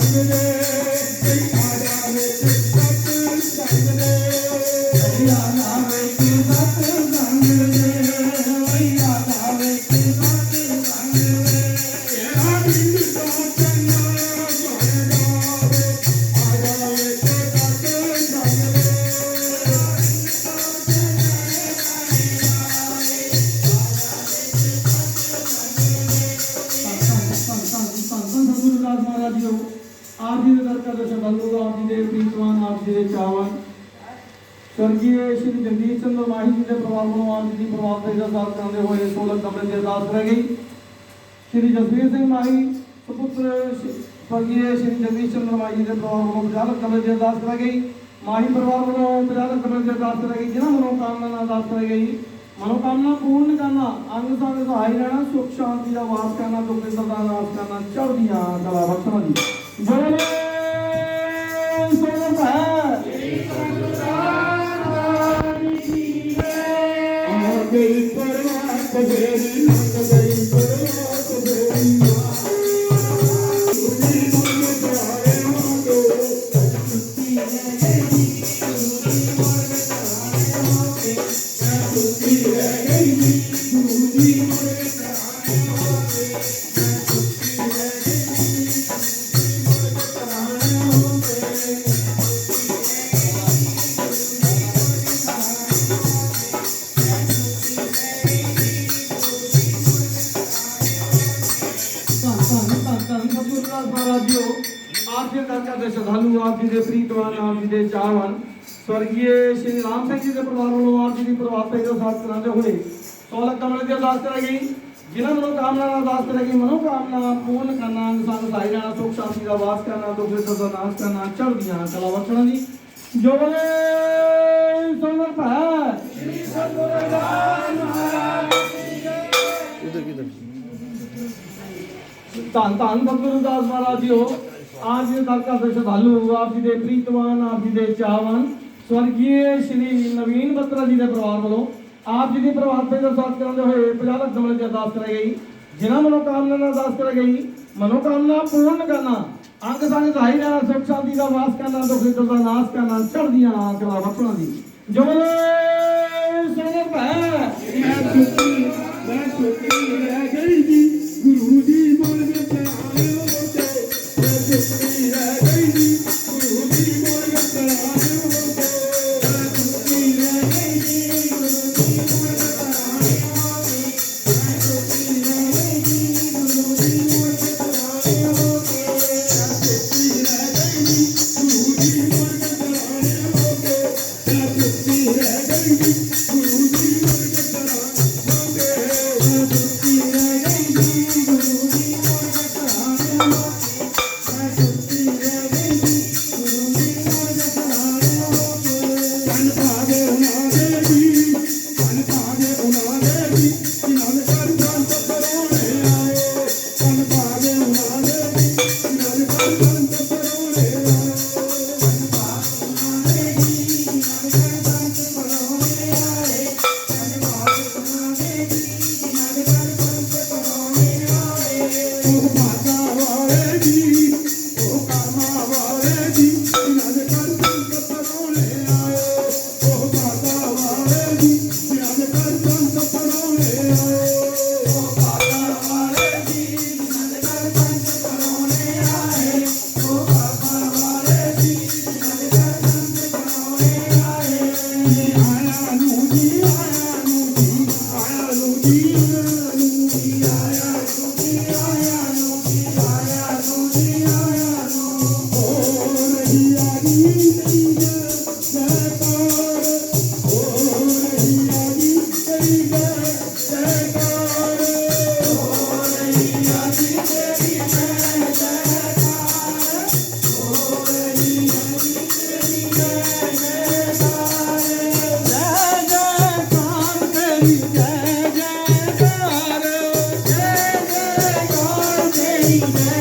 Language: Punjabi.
ਸੰਗ ਦੇ ਆਪ ਜੀ ਆਪ ਜੀ ਦੇ ਪ੍ਰੀਤਵਾਨ ਆਪ ਜੀ ਦੇ ਚਾਵਨ ਸਵਰਗੀ ਸ਼੍ਰੀ ਜਗਦੀਸ਼ ਚੰਦਰ ਮਾਹੀ ਜੀ ਦੇ ਪਰਿਵਾਰ ਵੱਲੋਂ ਆਪ ਜੀ ਦੀ ਪ੍ਰਵਾਦ ਦਾ ਸਾਥ ਕਰਦੇ ਹੋਏ 16 ਕਮਰੇ ਦੀ ਅਰਦਾਸ ਰਹਿ ਗਈ। ਸ਼੍ਰੀ ਜਸਵੀਰ ਸਿੰਘ ਮਾਹੀ, ਸੁਪੁੱਤਰ ਸ਼- ਸ਼੍ਰੀ ਜਗਦੀਸ਼ ਚੰਦਰ ਮਾਹੀ ਜੀ ਦੇ ਪਰਿਵਾਰ ਵੱਲੋਂ 50 ਕਮਰੇ ਦੀ ਅਰਦਾਸ ਰਹਿ ਗਈ। ਮਾਹੀ ਪਰਿਵਾਰ ਵੱਲੋਂ 50 ਕਮਰੇ ਦੀ ਅਰਦਾਸ ਰਹਿ ਗਈ, ਜਿਨ੍ਹਾਂ ਮਨੋ ਨਾਲ ਅਰਦਾਸ ਰਹਿ ਗਈ। ਮਨੋਕਾਮਨਾ ਪੂਰਨ ਕਰਨਾ, ਅੰਗ ਸੰਗ ਸਹਾਈ ਰਹਿਣਾ, ਸੁਖ ਸ਼ਾਂਤੀ ਦਾ ਵਾਸ ਕਰਨਾ, ਦੁੱਖ ਦੇ ਦਾ ਨਾਸ਼ ਕਰਨਾ ਚੜ੍ਹਦੀਆਂ ਕਲਾ ਬਖਸ਼ਣਾ ਜੀ। ਜੋਲੇ Thank you. ਧੰਨ ਧੰਨ ਧੰਨ ਧੰਨ ਮਹਾਰਾਜ ਜੀਓ ਆਪ ਜੀ ਦਾ ਕਰਦੇ ਸ਼ਰਧਾਲੂ, ਆਪ ਜੀ ਦੇ ਪ੍ਰੀਤਵਾਨ, ਆਪ ਜੀ ਦੇ ਚਾਹਵਾਨ ਸਵਰਗੀ ਸ਼੍ਰੀ ਰਾਮ ਸਿੰਘ ਜੀ ਦੇ ਪਰਿਵਾਰ ਵੱਲੋਂ ਆਪ ਜੀ ਦੀ ਪ੍ਰਵਾਦ ਦਾ ਸਾਥ ਕਰਾਉਂਦੇ ਹੋਏ 16 ਕਮਰੇ ਦੀ ਅਰਦਾਸ ਕਰਾਈ ਜਿਨ੍ਹਾਂ ਮਨੋ ਕਾਮਨਾ ਨਾਲ ਅਰਦਾਸ ਕਰਾਈ ਮਨੋ ਕਾਮਨਾ ਪੂਰਨ ਕਰਨਾ, ਇਨਸਾਨ ਸਾਈ ਜਾਣਾ, ਸੁਖ ਸ਼ਾਂਤੀ ਦਾ ਵਾਸ ਕਰਨਾ, ਦੁੱਖ ਦੇ ਦਾ ਨਾਸ਼ ਕਰਨਾ, ਚੜ੍ਹਦੀਆਂ ਕਲਾ ਬਖਸ਼ਣਾ ਜੀ। ਜੋ ਬਲੇ ਸੁਣਨ ਭੈ। ਧੰਨ ਧੰਨ ਸਤਿਗੁਰੂ ਦਾਸ ਮਹਾਰਾਜ ਜੀਓ ਆਪ ਦੇ ਦਰ ਕਾ ਸ਼ਰਧਾਲੂ, ਆਪ ਜੀ ਦੇ ਪ੍ਰੀਤਵਾਨ, ਆਪ ਜੀ ਦੇ ਚਾਹਵਾਨ ਸਵਰਗੀ ਸ਼੍ਰੀ ਨਵੀਨ ਬੱਤਰਾ ਜੀ ਦੇ ਪਰਿਵਾਰ ਵੱਲੋਂ ਆਪ ਜੀ ਦੀ ਪ੍ਰਵਾਦ ਤੇ ਅਰਦਾਸ ਕਰਾਉਂਦੇ ਹੋਏ 50 ਲੱਖ ਕਮਲ ਦੀ ਅਰਦਾਸ ਕਰਾਈ ਗਈ। ਜਿਨ੍ਹਾਂ ਮਨੋ ਨਾਲ ਅਰਦਾਸ ਕਰਾਈ ਗਈ ਮਨੋ ਪੂਰਨ ਕਰਨਾ, ਅੰਗ ਸੰਗ ਸਹਾਈ ਰਹਿਣਾ, ਸੁਖ ਸ਼ਾਂਤੀ ਦਾ ਵਾਸ ਕਰਨਾ, ਦੁੱਖ ਦਾ ਨਾਸ਼ ਕਰਨਾ, ਚੜ੍ਹਦੀਆਂ ਕਲਾ ਬਖਸ਼ਣਾ ਦੀ। ਜੋ ਸੋਨੇ ਭੈ, ਮੈਂ ਸੁੱਤੀ ਮੈਂ ਸੁੱਤੀ see that.